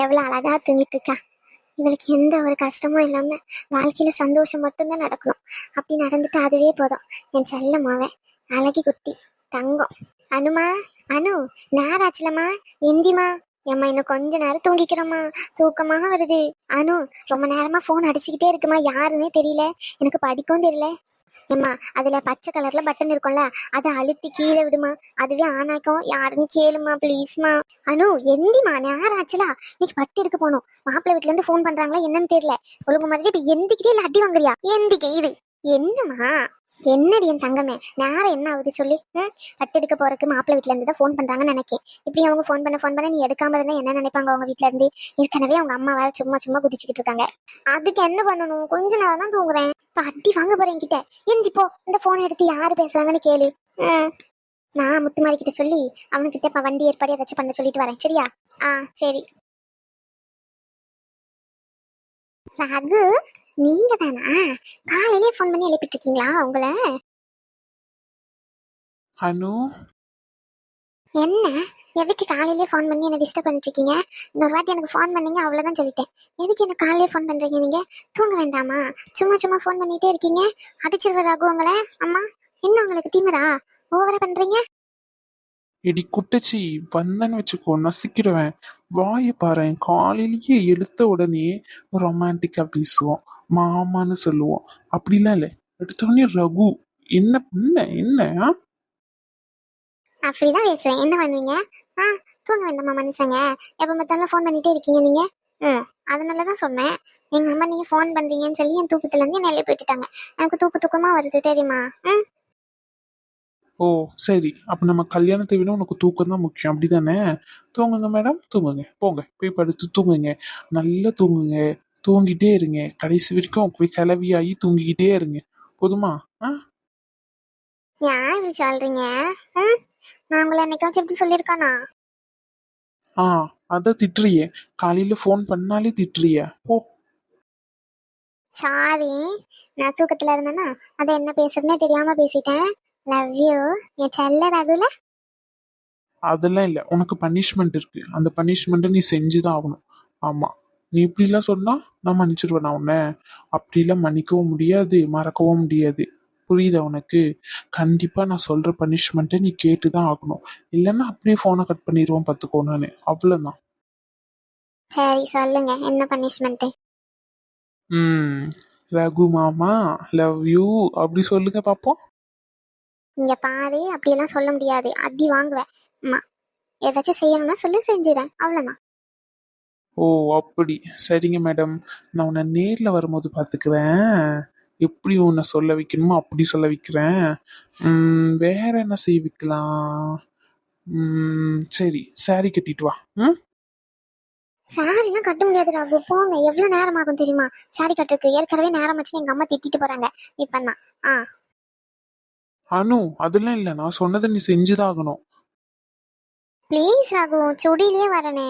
எவ்வளோ அழகா தூங்கிட்டு இருக்கா. இவளுக்கு எந்த ஒரு கஷ்டமும் இல்லாம வாழ்க்கையில சந்தோஷம் மட்டும்தான் நடக்கணும். அப்படி நடந்துட்டு அதுவே போதும். என் செல்ல மாவன் அழகி குட்டி. தங்கம். அனுமா அனு நேராச்சலம்மா. எந்திமா ஏம்மா இன்னும் கொஞ்ச நேரம் தூங்கிக்கிறோம்மா. தூக்கமாக வருது. அனு ரொம்ப நேரமா ஃபோன் அடிச்சுக்கிட்டே இருக்குமா? யாருன்னே தெரியல. எனக்கு படிக்கவும் தெரியல. ஏம்மா அதுல பச்சை கலர்ல பட்டன் இருக்கும்ல அதை அழுத்தி கீழே விடுமா? அதுவே ஆனாக்கும் யாருன்னு கேளுமா ப்ளீஸ்மா அனு எந்திமா நேரம் ஆச்சுலா. இன்னைக்கு பட்டு எடுக்க போனோம். மாப்பிள்ளை வீட்ல இருந்து போன் பண்றாங்களா என்னன்னு தெரியல. ஒழுங்கு மாதிரி இப்ப எந்திக்கிட்டே இல்ல அடி வாங்குறியா? எந்திக்க இரு. என்னம்மா? என்னடி என் தங்கமே? நேரம் என்ன ஆகுது சொல்லி? கட்டெடுக்க எடுக்க போறதுக்கு மாப்பிள்ளை வீட்ல இருந்து தான் ஃபோன் பண்றாங்கன்னு நினைக்கேன். இப்படி அவங்க ஃபோன் பண்ண ஃபோன் பண்ண நீ எடுக்காம இருந்தா என்ன நினைப்பாங்க அவங்க வீட்ல இருந்து? ஏற்கனவே அவங்க அம்மா வேற சும்மா சும்மா குதிச்சுக்கிட்டு இருக்காங்க. அதுக்கு என்ன பண்ணணும்? கொஞ்ச நேரம் தான் தூங்குறேன். இப்ப அடி வாங்க போறேன் என்கிட்ட. எந்தி போ. இந்த போன் எடுத்து யாரு பேசுறாங்கன்னு கேளு. நான் முத்துமாரி கிட்ட சொல்லி அவனுக்கிட்ட இப்ப வண்டி ஏற்பாடு ஏதாச்சும் பண்ண சொல்லிட்டு வரேன். சரியா? ஆ சரி. ரகு? நீங்க தானா காலையிலேயே ஃபோன் பண்ணி எழுப்பிட்டு இருக்கீங்களா உங்களை? அனு என்ன? எதுக்கு காலையிலேயே ஃபோன் பண்ணி என்ன டிஸ்டர்ப் பண்ணிட்டு இருக்கீங்க இன்னொரு வாட்டி எனக்கு ஃபோன் பண்ணீங்க அவ்வளவுதான் சொல்லிட்டேன். எதுக்கு என்ன காலையிலேயே ஃபோன் பண்றீங்க நீங்க? தூங்க வேண்டாமா? சும்மா சும்மா ஃபோன் பண்ணிட்டே இருக்கீங்க. அடிச்சிருவ ரகு உங்களை? அம்மா என்ன உங்களுக்கு திமிரா? ஓவரா பண்றீங்க? இடி குட்டச்சி வந்தேன்னு வச்சுக்கோ நசிக்கிடுவேன். வாயை பாரேன் காலையிலேயே எடுத்த உடனே ரொமான்டிக்கா பேசுவோம். மாமான்னு சொல்லுவோம். அப்படிலாம் இல்லை. எடுத்த உடனே ரகு என்ன பண்ண? என்ன? ஆ? அப்படிதான் பேசுவேன். என்ன பண்ணுவீங்க? ஆ தூங்க வேண்டாமா மனுஷங்க எப்ப பார்த்தாலும் ஃபோன் பண்ணிட்டே இருக்கீங்க நீங்க. ம் அதனால தான் சொன்னேன். எங்க அம்மா நீங்க ஃபோன் பண்றீங்கன்னு சொல்லி என் தூக்கத்துல இருந்து என்ன எழுப்பி விட்டுட்டாங்க. எனக்கு தூக்கு தூக்கமா வருது தெரியுமா? ம்? ஓ சரி. அப்ப நம்ம கல்யாணத்தை விட உனக்கு தூக்கம் தான் முக்கியம். அப்படிதானே? தூங்குங்க மேடம் தூங்குங்க. போங்க. போய் படுத்து தூங்குங்க. நல்லா தூங்குங்க. தூங்கிட்டே இருங்க. கடைசி வரைக்கும் போய் கிளவியாகி தூங்கிக்கிட்டே இருங்க. போதுமா? ஆ? ஏன் இப்படி சொல்றீங்க? நான் உங்களை என்னைக்காச்சும் இப்படி சொல்லியிருக்கானா? ஆ அதான் திட்டுறியே. காலையில ஃபோன் பண்ணாலே திட்டுறிய. போ. சாரி நான் தூக்கத்துல இருந்தேன்னா அதை என்ன பேசுறதுனே தெரியாம பேசிட்டேன். லவ் யூ என் செல்ல ரகுல? அதெல்லாம் இல்லை. உனக்கு பனிஷ்மெண்ட் இருக்கு. அந்த பனிஷ்மெண்ட்டை நீ செஞ்சுதான் ஆகணும். ஆமா. நீ இப்படிலாம் சொன்னா நான் மன்னிச்சிடுவேன் நான் உன்னை. அப்படிலாம் மன்னிக்கவும் முடியாது மறக்கவும் முடியாது. புரியுதா உனக்கு? கண்டிப்பா நான் சொல்ற பனிஷ்மெண்ட்டை நீ கேட்டுதான் ஆகணும். இல்லைன்னா அப்படியே ஃபோனை கட் பண்ணிடுவோம் பார்த்துக்கோ நான். அவ்வளோதான் சரி சொல்லுங்க. என்ன பனிஷ்மெண்ட் ம். ரகு மாமா லவ் யூ அப்படி சொல்லுங்க பாப்போம். இங்க பாரு அப்படியெல்லாம் சொல்ல முடியாது. அடி வாங்குவேன் அம்மா ஏதாச்சும் செய்யணும்னா சொல்லி செஞ்சிடறேன் அவ்வளவுதான். ஓ அப்படி. சரிங்க மேடம். நான் உன்னை நேர்ல வரும்போது பார்த்துக்கிறேன் எப்படி உன்னை சொல்ல வைக்கணுமோ அப்படி சொல்ல வைக்கிறேன். ம், வேற என்ன செய்ய வைக்கலாம்? ம், சரி saree கட்டிட்டு வா. ம்? சாரிலாம் கட்ட முடியாது ராகு. போங்க. எவ்வளவு நேரம் ஆகும் தெரியுமா? சாரி கட்டுறதுக்கு. ஏற்கனவே நேரம் ஆச்சுன்னு எங்க அம்மா திட்டிட்டு போறாங்க. இப்பதான். ஆ. அனு அதெல்லாம் இல்லை. நான் சொன்னதை நீ செஞ்சுதான் ஆகணும் ப்ளீஸ் ராகு. சுடிலேயே வரனே.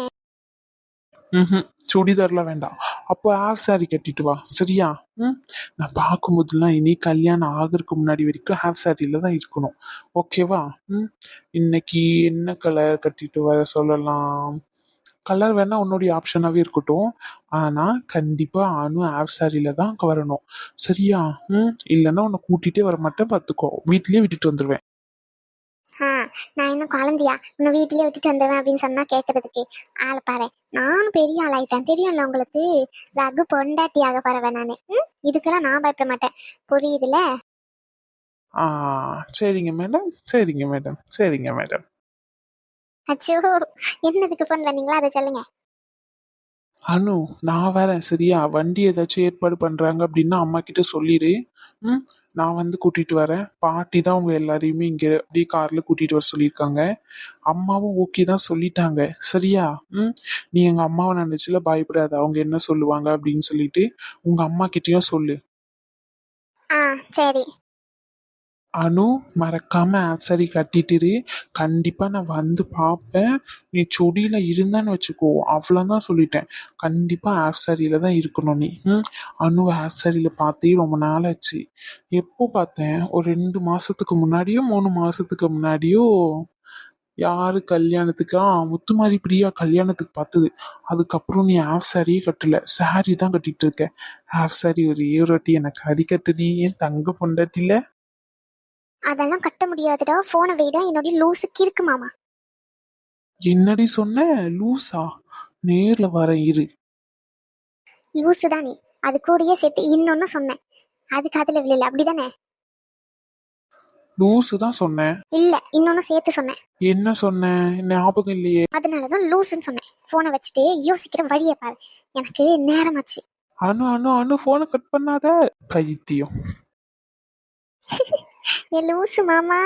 ம் சுடிதார்லாம் வேண்டாம். அப்போ ஹேர் saree கட்டிட்டு வா. சரியா? ம்? நான் பார்க்கும்போதெல்லாம் இனி கல்யாணம் ஆகிறதுக்கு முன்னாடி வரைக்கும் ஹேர் சாரியில தான் இருக்கணும். ஓகேவா ம்? இன்னைக்கு என்ன கலர் கட்டிட்டு வர சொல்லலாம்? கலர் வேணா உன்னுடைய ஆப்ஷனாகவே இருக்கட்டும். ஆனால் கண்டிப்பாக அனு ஹேர் சாரியில தான் வரணும் சரியா? ம்? இல்லைன்னா உன்னை கூட்டிகிட்டே வர மாட்டேன் பார்த்துக்கோ. வீட்லயே விட்டுட்டு வந்துடுவேன் ஆ நான் இன்னும் குழந்தையா? இன்னும் வீட்டிலேயே விட்டுட்டு வந்துடுவேன் அப்படின்னு சொன்னா கேட்கறதுக்கு ஆளை பாரு. நானும் பெரிய ஆளாயிட்டேன் தெரியும்ல உங்களுக்கு? ரகு பொண்டாட்டியாக பறவை நானு. ம்? இதுக்கெல்லாம் நான் பயப்பட மாட்டேன். புரியுதுல? ஆ சரிங்க மேடம் சரிங்க மேடம் சரிங்க மேடம் அச்சோ என்னதுக்கு ஃபோன் பண்ணீங்களா அதை சொல்லுங்க. அனு நான் வரேன் சரியா? வண்டி ஏதாச்சும் ஏற்பாடு பண்றாங்க அப்படின்னா அம்மா கிட்ட சொல்லிடு. ம்? நான் வந்து கூட்டிட்டு வரேன். பாட்டி தான் உங்க எல்லாரையுமே இங்க அப்படியே கார்ல கூட்டிட்டு வர சொல்லியிருக்காங்க. அம்மாவும் ஓகே தான் சொல்லிட்டாங்க. சரியா? ம்? நீ எங்க அம்மாவை நினைச்சுல பயப்படாத. அவங்க என்ன சொல்லுவாங்க அப்படின்னு சொல்லிட்டு உங்க அம்மா கிட்டயும் சொல்லு. ஆ சரி. அனு மறக்காம ஆப்சரி கட்டிட்டுரு கண்டிப்பா நான் வந்து பார்ப்பேன். நீ சொடியில இருந்தான்னு வச்சுக்கோ. அவ்வளோதான் சொல்லிட்டேன். கண்டிப்பா ஆப்சரியில தான் இருக்கணும் நீ. ம்? அனுவை ஆப்சரியில பார்த்தே ரொம்ப நாள் ஆச்சு எப்போ பார்த்தேன்? ஒரு ரெண்டு மாசத்துக்கு முன்னாடியோ மூணு மாசத்துக்கு முன்னாடியோ? யாரு கல்யாணத்துக்கா? முத்துமாரி பிரியா கல்யாணத்துக்கு பார்த்தது. அதுக்கப்புறம் நீ ஹாஃப் சாரியே கட்டல. சாரி தான் கட்டிட்டு இருக்க. ஹாஃப் சாரி ஒரு ஏரோட்டி எனக்கு அடி கட்டுடி ஏன் தங்க பொண்டாட்டில. அதெல்லாம் கட்ட முடியாதுடா. போனை வைடா. என்னோட லூசுக்கு இருக்கு மாமா. என்னடி சொன்ன? லூசா நேர்ல வர இரு. லூசு தான் அது கூடயே சேர்த்து இன்னொன்னு சொன்னேன். அது காதுல விழல. அப்படிதானே? லூசு தான் சொன்னேன். இல்ல இன்னொன்னு சேர்த்து சொன்னேன். என்ன சொன்னேன்? ஞாபகம் இல்லையே. அதனாலதான் லூசுன்னு சொன்னேன். போனை வச்சுட்டு யோசிக்கிற வழியை பாரு. எனக்கு நேரமாச்சு. அனு அனு அனு போனை கட் பண்ணாத. பைத்தியம். என் லூசு மாமா.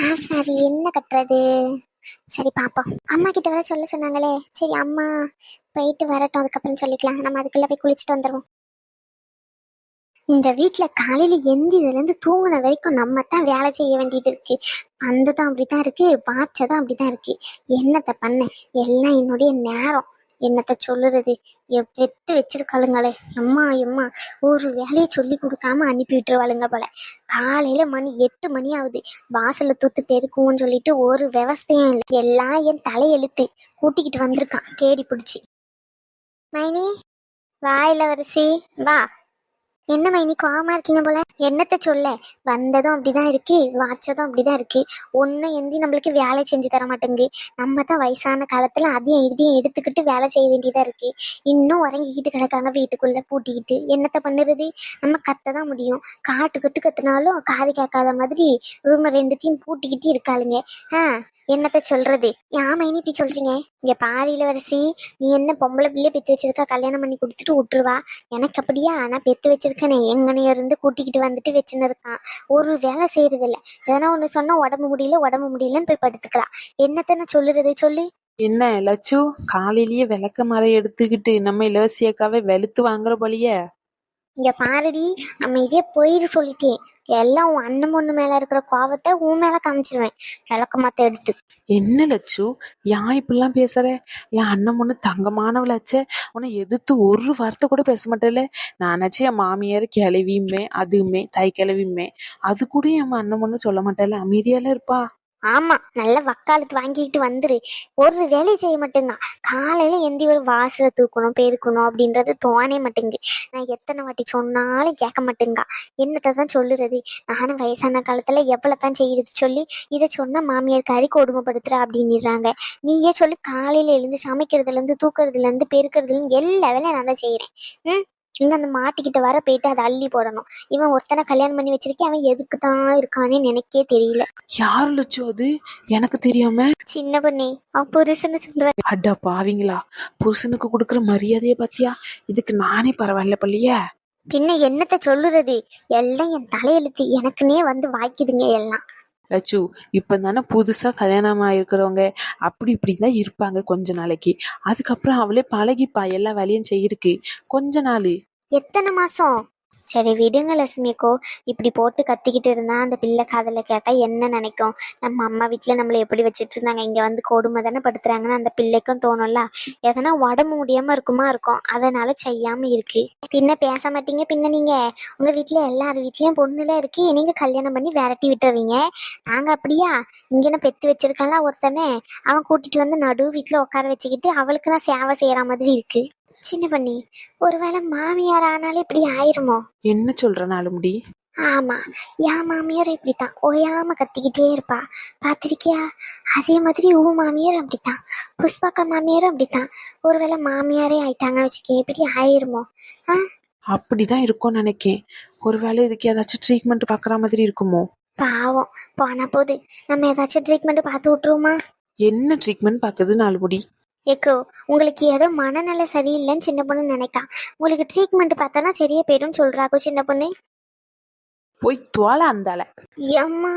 ஆ, சரி என்ன கட்டுறது? சரி பாப்போம். அம்மா கிட்ட வர சொல்ல சொன்னாங்களே. சரி அம்மா போயிட்டு வரட்டும் அதுக்கப்புறம் சொல்லிக்கலாம். நம்ம அதுக்குள்ள போய் குளிச்சுட்டு வந்துடுவோம் இந்த வீட்டில் காலையில் எந்திரில இருந்து வரைக்கும் நம்ம தான் வேலை செய்ய வேண்டியது இருக்கு. வந்ததும் அப்படித்தான் இருக்கு அப்படி தான் இருக்கு. என்னத்தை பண்ண? எல்லாம் என்னுடைய நேரம். என்னத்த சொல்லுறது? எ- வெத்து வச்சிருக்காளுங்களே. எம்மா எம்மா ஒரு வேலையை சொல்லி கொடுக்காம அனுப்பி விட்டுருவாளுங்க போல. காலையில மணி எட்டு மணி ஆகுது. வாசல்ல தூத்து பெருக்கும்னு சொல்லிட்டு ஒரு விவசாயம் இல்லை. எல்லாம் என் தலையெழுத்து. கூட்டிக்கிட்டு வந்திருக்கான். தேடி பிடிச்சி. மைனி வா இளவரசி வா. என்னம்மா மைனி கோவமா இருக்கீங்க போல? என்னத்த சொல்ல? வந்ததும் அப்படிதான் இருக்கு வாச்சதும் அப்படிதான் இருக்கு. ஒன்னும் எந்தி நம்மளுக்கு வேலை செஞ்சு தர மாட்டேங்குது. நம்ம தான் வயசான காலத்துல அதையும் இதையும் எடுத்துக்கிட்டு வேலை செய்ய வேண்டியதா இருக்கு. இன்னும் உறங்கிக்கிட்டு கிடக்காங்க வீட்டுக்குள்ள பூட்டிக்கிட்டு. என்னத்த பண்ணுறது? நம்ம கத்த தான் முடியும். காட்டு கட்டு கத்துனாலும் காது கேட்காத மாதிரி ரூம் ரெண்டுத்தையும் பூட்டிக்கிட்டு இருக்காளுங்க. ஆ என்னத்த சொல்றது? யாமைன்னு இப்படி சொல்றீங்க? இங்க பாரு இளவரசி நீ என்ன பொம்பளை பிள்ளைய பெத்து வச்சிருக்கா கல்யாணம் பண்ணி கொடுத்துட்டு விட்டுருவா? எனக்கு அப்படியா? நான் பெத்து வச்சிருக்கேனே. எங்கனைய இருந்து கூட்டிக்கிட்டு வந்துட்டு வச்சுன்னு இருக்கான் ஒரு வேலை செய்யறது இல்ல எதனா ஒண்ணு சொன்னா உடம்பு முடியல உடம்பு முடியலன்னு போய் படுத்துக்கலாம். என்னத்த நான் சொல்லுறது சொல்லு? என்ன லட்சு காலையிலேயே விளக்க மரம் எடுத்துக்கிட்டு நம்ம இலவசியக்காவே வெளுத்து வாங்குற போலியே? இங்க பாருடி நம்ம இதே போயிரு சொல்லிட்டேன். எல்லாம் உன் அண்ணன் பொண்ணு மேல இருக்கிற கோவத்தை உன் மேல காமிச்சிருவேன். விளக்க மாத்த எடுத்து. என்ன லட்சு ஏன் இப்படிலாம் பேசுற? என் அண்ணன் பொண்ணு தங்கமானவளாச்சே உன்னை எதிர்த்து ஒரு வார்த்தை கூட பேச மாட்டேல நானாச்சும் என் மாமியார் கிளவியுமே அதுவுமே தை கிளவியுமே. அது கூட என் அண்ணன் பொண்ணு சொல்ல மாட்டேல அமைதியால இருப்பா. ஆமா நல்ல வக்காலத்து வாங்கிக்கிட்டு வந்துரு. ஒரு வேலையை செய்ய மட்டும்தான். காலையில எந்தி ஒரு வாசல தூக்கணும் பெருக்கணும் அப்படின்றது தோணே மாட்டேங்குது. நான் எத்தனை வாட்டி சொன்னாலும் கேட்க மாட்டேங்கா. என்னத்தை தான் சொல்லுறது? நானும் வயசான காலத்துல எவ்வளவு தான் சொல்லி இதை சொன்னா மாமியார் கறி கொடுமைப்படுத்துற அப்படின்னுறாங்க. நீயே சொல்லி காலையில எழுந்து சமைக்கிறதுல இருந்து தூக்குறதுல இருந்து பெருக்கிறதுல இருந்து எல்லா வேலையும் நான் தான் செய்யறேன் ம்? இன்னும் அந்த மாட்டுக்கிட்ட வர போயிட்டு அதை அள்ளி போடணும். இவன் ஒருத்தனை கல்யாணம் பண்ணி வச்சிருக்கேன் அவன் எதுக்கு தான் இருக்கானே எனக்கே தெரியல. யார் லட்சு அது? எனக்கு தெரியாம. சின்ன பொண்ணே அவன் புருஷன்னு சொல்ற. அடா பாவிங்களா புருஷனுக்கு கொடுக்குற மரியாதைய பாத்தியா? இதுக்கு நானே பரவாயில்ல பள்ளிய. பின்ன என்னத்த சொல்லுறது? எல்லாம் என் தலையெழுத்து. எனக்குன்னே வந்து வாய்க்குதுங்க எல்லாம். லட்சு இப்போ தானே புதுசாக கல்யாணம் ஆகிருக்கிறவங்க அப்படி இப்படி தான் இருப்பாங்க கொஞ்ச நாளைக்கு. அதுக்கப்புறம் அவளே பழகிப்பா. எல்லா வேலையும் செய்யிருக்கு கொஞ்ச நாள். எத்தனை மாசம்? சரி விடுங்க லட்சுமிக்கோ. இப்படி போட்டு கத்திக்கிட்டு இருந்தால் அந்த பிள்ளை காதல கேட்டால் என்ன நினைக்கும்? நம்ம அம்மா வீட்டில் நம்மளை எப்படி வச்சுட்டு இருந்தாங்க? இங்கே வந்து கொடுமை தானே படுத்துறாங்கன்னு அந்த பிள்ளைக்கும் தோணும்ல. எதனா உடம்பு முடியாமல் இருக்குமா இருக்கும். அதனால் செய்யாமல் இருக்கு. பின்ன பேச மாட்டீங்க பின்ன நீங்க. உங்கள் வீட்டில் எல்லார் வீட்லேயும் பொண்ணுல இருக்கு. நீங்கள் கல்யாணம் பண்ணி விரட்டி விட்டுருவீங்க. நாங்கள் அப்படியா? இங்கே நான் பெற்று வச்சுருக்கேன்ல ஒருத்தனே. அவன் கூட்டிகிட்டு வந்து நடு வீட்டில் உட்கார வச்சுக்கிட்டு அவளுக்கு நான் சேவை செய்கிற மாதிரி இருக்கு. சின்ன பண்ணி ஒருவேளை மாமியார் ஆனாலும் இப்படி ஆயிருமோ? என்ன சொல்ற நாளுமுடி ஆமா என் மாமியார் இப்படித்தான். ஓயாம கத்திக்கிட்டே இருப்பா. பாத்திருக்கியா அதே மாதிரி உன் மாமியார் அப்படித்தான். புஷ்பாக்கா மாமியாரும் அப்படித்தான். ஒருவேளை மாமியாரே ஆயிட்டாங்கன்னு வச்சுக்கே இப்படி ஆயிருமோ? ஆ? அப்படிதான் இருக்கும்னு நினைக்கேன். ஒருவேளை இதுக்கு ஏதாச்சும் ட்ரீட்மெண்ட் பார்க்குற மாதிரி இருக்குமோ? பாவம். போனா போது நம்ம ஏதாச்சும் ட்ரீட்மெண்ட் பார்த்து விட்டுருவோமா? என்ன ட்ரீட்மெண்ட் பார்க்குது நாலுமுடி? ஏக்கோ உங்களுக்கு ஏதோ மனநல சரியில்லைன்னு சின்ன பொண்ணு நினைக்கா. உங்களுக்கு ட்ரீட்மெண்ட் பார்த்தானா சரியே போயிடும்னு சொல்றாக்கோ சின்ன பொண்ணு? போய் தோலை அந்தால எம்மா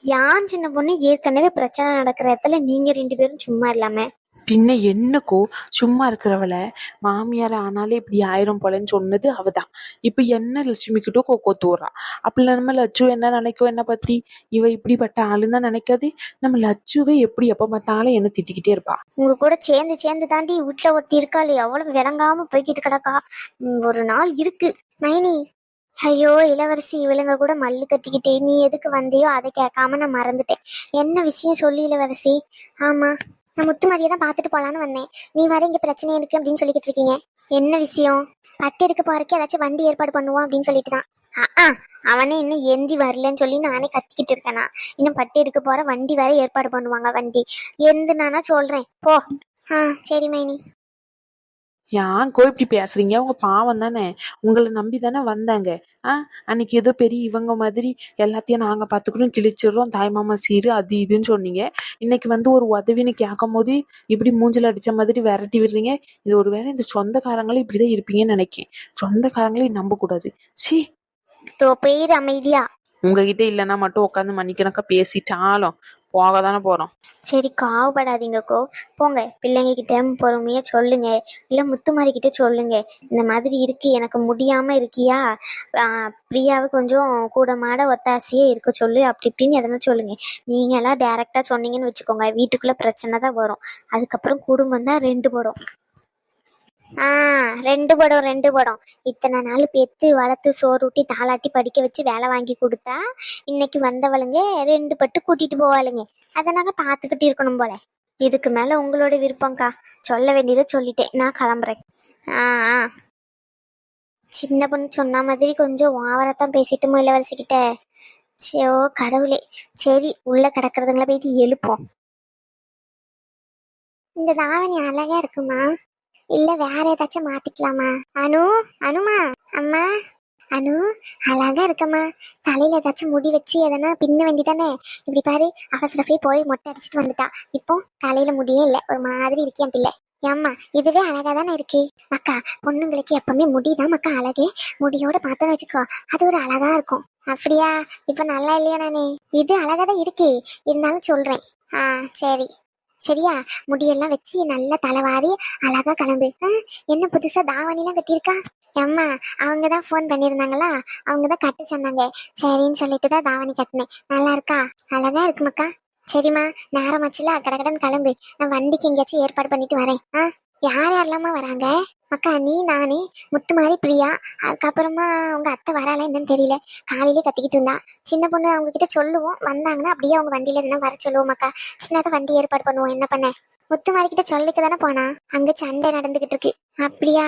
யான் சின்ன பொண்ணு? ஏற்கனவே பிரச்சனை நடக்கிற இடத்துல நீங்க ரெண்டு பேரும் சும்மா இல்லாம. பின்ன என்னக்கோ சும்மா இருக்கிறவளை மாமியார் ஆனாலே இப்படி ஆயிரும் போலன்னு சொன்னது அவதான். இப்ப என்ன லட்சுமி கோக்கோ கொக்கோ தூறா. அப்படி நம்ம லட்சு என்ன நினைக்கும் என்ன பத்தி? இவ இப்படிப்பட்ட ஆளுன்னு தான் நினைக்காது. நம்ம லட்சுவை எப்படி எப்ப பார்த்தாலும் என்ன திட்டிக்கிட்டே இருப்பா. உங்க கூட சேர்ந்து சேர்ந்து தாண்டி வீட்டுல ஒருத்தி இருக்காளே எவ்வளவு விளங்காம போய்கிட்டு கிடக்கா. ம், ஒரு நாள் இருக்கு. நைனி ஐயோ இளவரசி இவளுங்க கூட மல்லு கட்டிக்கிட்டே நீ எதுக்கு வந்தியோ அதை கேட்காம நான் மறந்துட்டேன். என்ன விஷயம் சொல்லி இளவரசி? ஆமா நான் முத்துமாரியை தான் பார்த்துட்டு போலான்னு வந்தேன். நீ வர இங்கே பிரச்சனை இருக்கு அப்படின்னு சொல்லிக்கிட்டு இருக்கீங்க. என்ன விஷயம்? பட்டு எடுக்க போறதுக்கு ஏதாச்சும் வண்டி ஏற்பாடு பண்ணுவோம் அப்படின்னு சொல்லிட்டு தான். ஆ அவனே இன்னும் எந்தி வரலன்னு சொல்லி நானே கத்திக்கிட்டு இருக்கேனா இன்னும் பட்டு எடுக்க போற வண்டி வேற ஏற்பாடு பண்ணுவாங்க வண்டி. எந்த நானா சொல்றேன். போ. ஆ சரி மைனி. ஏன்கோ இப்படி பேசுறீங்க? உங்க பாவம் தானே. உங்களை நம்பி தானே வந்தாங்க. ஆ? அன்னைக்கு ஏதோ பெரிய இவங்க மாதிரி எல்லாத்தையும் நாங்க பாத்துக்கிறோம் கிழிச்சிடுறோம் தாய்மாமா சீரு அது இதுன்னு சொன்னீங்க. இன்னைக்கு வந்து ஒரு உதவின்னு கேட்கும் போது இப்படி மூஞ்சில அடிச்ச மாதிரி விரட்டி விடுறீங்க. இது ஒருவேளை இந்த சொந்தக்காரங்களும் இப்படிதான் இருப்பீங்கன்னு நினைக்கேன். சொந்தக்காரங்களையும் நம்ப கூடாது சீ அமைதியா? உங்ககிட்ட இல்லைன்னா மட்டும் உட்காந்து மணிக்கணக்கா பேசிட்டாலும். போக தானே போறோம். சரி காவப்படாதீங்கக்கோ போங்க பிள்ளைங்க கிட்ட பொறுமையா சொல்லுங்க. இல்ல முத்துமாரி கிட்ட சொல்லுங்க. இந்த மாதிரி இருக்கு எனக்கு முடியாம இருக்கியா? ஆஹ் பிரியாவை கொஞ்சம் கூட மாட ஒத்தாசையே இருக்க சொல்லு அப்படி இப்படின்னு எதனா சொல்லுங்க. நீங்க எல்லாம் டைரக்டா சொன்னீங்கன்னு வச்சுக்கோங்க வீட்டுக்குள்ள பிரச்சனை தான் வரும். அதுக்கப்புறம் குடும்பம் தான் ரெண்டு படம். ஆ ரெண்டு படம் ரெண்டு படம். இத்தனை நாள் பெத்து வளர்த்து சோறு ஊட்டி தாளாட்டி படிக்க வச்சு வேலை வாங்கி கொடுத்தா இன்னைக்கு வந்தவளுங்க ரெண்டு பட்டு கூட்டிட்டு போவாளுங்க. அதை நாங்கள் பார்த்துக்கிட்டு இருக்கணும் போல. இதுக்கு மேல உங்களோட விருப்பம்க்கா. சொல்ல வேண்டியதை சொல்லிட்டேன். நான் கிளம்புறேன். ஆ ஆ. சின்ன பொண்ணு சொன்ன மாதிரி கொஞ்சம் ஓவரத்தான் பேசிட்டு இளவரசிக்கிட்ட. சோ கடவுளே. சரி உள்ள கிடக்குறதுங்கள போயிட்டு எழுப்போம். இந்த தாவணி அழகா இருக்குமா? இல்ல வேற ஏதாச்சும் மாத்திக்கலாமா? அனு அனுமா அம்மா. அனு அழகா இருக்கம்மா. தலையில ஏதாச்சும் முடி வச்சு எதனா பின்ன வேண்டிதானே? இப்படி பாரு அவசரப்பே போய் மொட்டை அடிச்சிட்டு வந்துட்டா. இப்போ தலையில முடியே இல்ல. ஒரு மாதிரி இருக்கு என் பிள்ளை. ஏம்மா இதுவே அழகா தானே இருக்கு. அக்கா பொண்ணுங்களுக்கு எப்பவுமே முடிதான் மக்கா அழகு. முடியோட பார்த்தோன்னு வச்சுக்கோ அது ஒரு அழகா இருக்கும். அப்படியா? இப்ப நல்லா இல்லையா நானே? இது அழகா தான் இருக்கு. இருந்தாலும் சொல்றேன். ஆ சரி. சரியா? முடியெல்லாம் வச்சு நல்லா தலைவாரி அழகா கிளம்பு. என்ன புதுசா தாவணிலாம் கட்டியிருக்கா? அம்மா அவங்க தான் ஃபோன் பண்ணியிருந்தாங்களா? அவங்க தான் கட்ட சொன்னாங்க. சரின்னு சொல்லிட்டு தான் தாவணி கட்டினேன். நல்லா இருக்கா? அழகா இருக்குமாக்கா? சரிம்மா நேரம் ஆச்சுல கடகடன் கிளம்பு. நான் வண்டிக்கு எங்கேயாச்சும் ஏற்பாடு பண்ணிட்டு வரேன். ஆ? யார் யாரெல்லாமா வராங்க? மக்கா நீ நானே முத்துமாரி பிரியா. அதுக்கப்புறமா அவங்க அத்தை வராளா என்னன்னு தெரியல. காலையிலே கத்திக்கிட்டு இருந்தா. சின்ன பொண்ணு அவங்க கிட்ட சொல்லுவோம். வந்தாங்கன்னா அப்படியே அவங்க வண்டியில எதுனா வர சொல்லுவோம் மக்கா சின்னதாக வண்டி ஏற்பாடு பண்ணுவோம். என்ன பண்ண? முத்துமாரி கிட்ட சொல்லிக்க தானே போனா? அங்க சண்டை நடந்துகிட்டு இருக்கு. அப்படியா?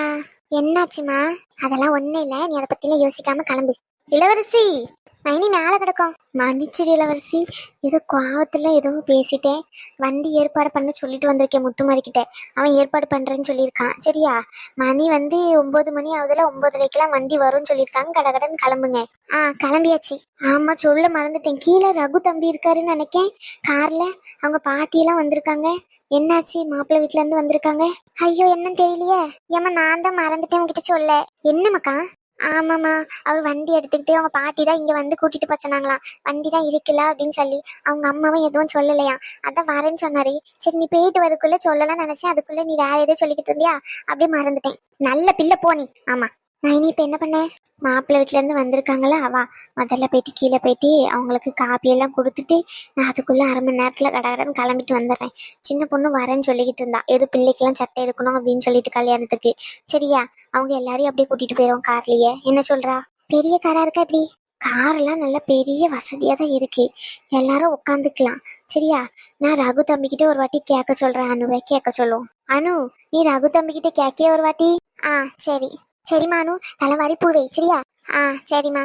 என்னாச்சுமா அதெல்லாம் ஒன்றும் இல்லை. நீ அதை பத்திலாம் யோசிக்காம கிளம்பு. இளவரசி! மைனி மேலே கிடக்கும். மன்னிச்சிரு இளவரசி. ஏதோ கோவத்தில் எதுவும் பேசிட்டேன். வண்டி ஏற்பாடு பண்ண சொல்லிட்டு வந்திருக்கேன் முத்துமாரிக்கிட்ட. அவன் ஏற்பாடு பண்ணுறேன்னு சொல்லியிருக்கான். சரியா? மணி வந்து ஒம்பது மணி ஆகுதுல ஒம்பதரைக்கெல்லாம் வண்டி வரும்னு சொல்லியிருக்காங்க. கடகடன் கிளம்புங்க. ஆ கிளம்பியாச்சு. ஆமா சொல்ல மறந்துட்டேன். கீழே ரகு தம்பி இருக்காருன்னு நினைக்கேன். காரில் அவங்க பாட்டியெல்லாம் வந்திருக்காங்க. என்னாச்சு? மாப்பிள்ளை வீட்டிலேருந்து வந்திருக்காங்க. ஐயோ என்னன்னு தெரியலையே. ஏமா நான் தான் மறந்துட்டேன். உங்ககிட்ட சொல்ல. என்னம்மாக்கா? ஆமாம்மா அவர் வண்டி எடுத்துக்கிட்டு அவங்க பாட்டி தான் இங்க வந்து கூட்டிட்டு போக சொன்னாங்களாம். வண்டி தான் இருக்குல்ல அப்படின்னு சொல்லி அவங்க அம்மாவும் எதுவும் சொல்லலையா அதான் வரேன்னு சொன்னாரு. சரி நீ போயிட்டு வரக்குள்ள சொல்லலாம் நினைச்சேன். அதுக்குள்ள நீ வேற எதுவும் சொல்லிக்கிட்டு இருந்தியா? அப்படியே மறந்துட்டேன். நல்ல பிள்ளை போனி ஆமா. நான் இனி இப்போ என்ன பண்ணேன் மாப்பிள்ளை வீட்டிலேருந்து வந்திருக்காங்களா அவா முதல்ல போயிட்டு கீழே போயிட்டு அவங்களுக்கு காப்பியெல்லாம் கொடுத்துட்டு நான் அதுக்குள்ளே அரை மணி நேரத்தில் கடகடன்னு கிளம்பிட்டு வந்துடுறேன். சின்ன பொண்ணு வரேன்னு சொல்லிக்கிட்டு இருந்தா. எது பிள்ளைக்கெல்லாம் சட்டை எடுக்கணும் அப்படின்னு சொல்லிட்டு கல்யாணத்துக்கு. சரியா? அவங்க எல்லாரையும் அப்படியே கூட்டிகிட்டு போயிடும் கார்லேயே. என்ன சொல்கிறா பெரிய காராக இருக்கா இப்படி? கார்லாம் நல்ல பெரிய வசதியாக தான் இருக்கு. எல்லாரும் உட்காந்துக்கலாம். சரியா? நான் ரகு தம்பிக்கிட்ட ஒரு வாட்டி கேட்க சொல்கிறேன் அனுவை. கேட்க சொல்லுவோம். அனு நீ ரகு தம்பிக்கிட்ட கேட்கிய ஒரு வாட்டி? ஆ சரி. சரிம்மா அனு தலைவாரி பூவை சரியா? ஆ சரிம்மா.